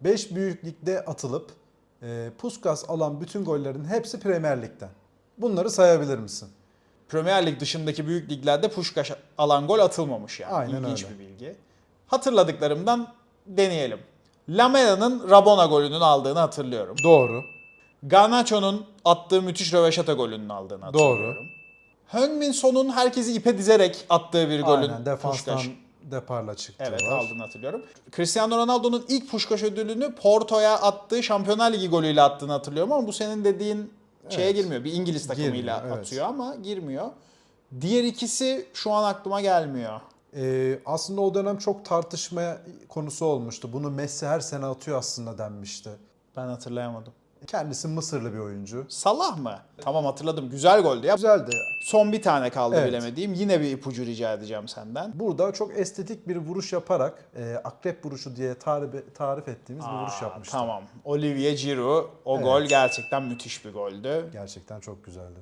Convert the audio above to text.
5 büyük ligde atılıp e, Puskas alan bütün gollerin hepsi Premier Lig'den. Bunları sayabilir misin? Premier Lig dışındaki büyük liglerde Puşkaş alan gol atılmamış yani. Aynen İlginç öyle. bir bilgi. Hatırladıklarımdan deneyelim. Lamela'nın Rabona golünün aldığını hatırlıyorum. Doğru. Garnacho'nun attığı müthiş röveşata golünün aldığını hatırlıyorum. Heung-min Son'un herkesi ipe dizerek attığı bir golün Aynen defanstan Puşkaş. Deparla çıktı Evet var. aldığını hatırlıyorum. Cristiano Ronaldo'nun ilk Puşkaş ödülünü Porto'ya attığı Şampiyonlar Ligi golüyle attığını hatırlıyorum ama bu senin dediğin şeye Evet. girmiyor. Bir İngiliz takımıyla Girmiyor, evet. atıyor ama girmiyor. Diğer ikisi şu an aklıma gelmiyor. Ee, aslında o dönem çok tartışma konusu olmuştu. Bunu Messi her sene atıyor aslında denmişti. Ben hatırlayamadım. Kendisi Mısırlı bir oyuncu. Salah mı? Tamam hatırladım. Güzel goldü ya. Güzeldi. Son bir tane kaldı Evet. bilemediğim. Yine bir ipucu rica edeceğim senden. Burada çok estetik bir vuruş yaparak e, akrep vuruşu diye tarif, tarif ettiğimiz bir vuruş Aa, yapmıştı. Tamam. Olivier Giroud o gol gerçekten müthiş bir goldü. Gerçekten çok güzeldi.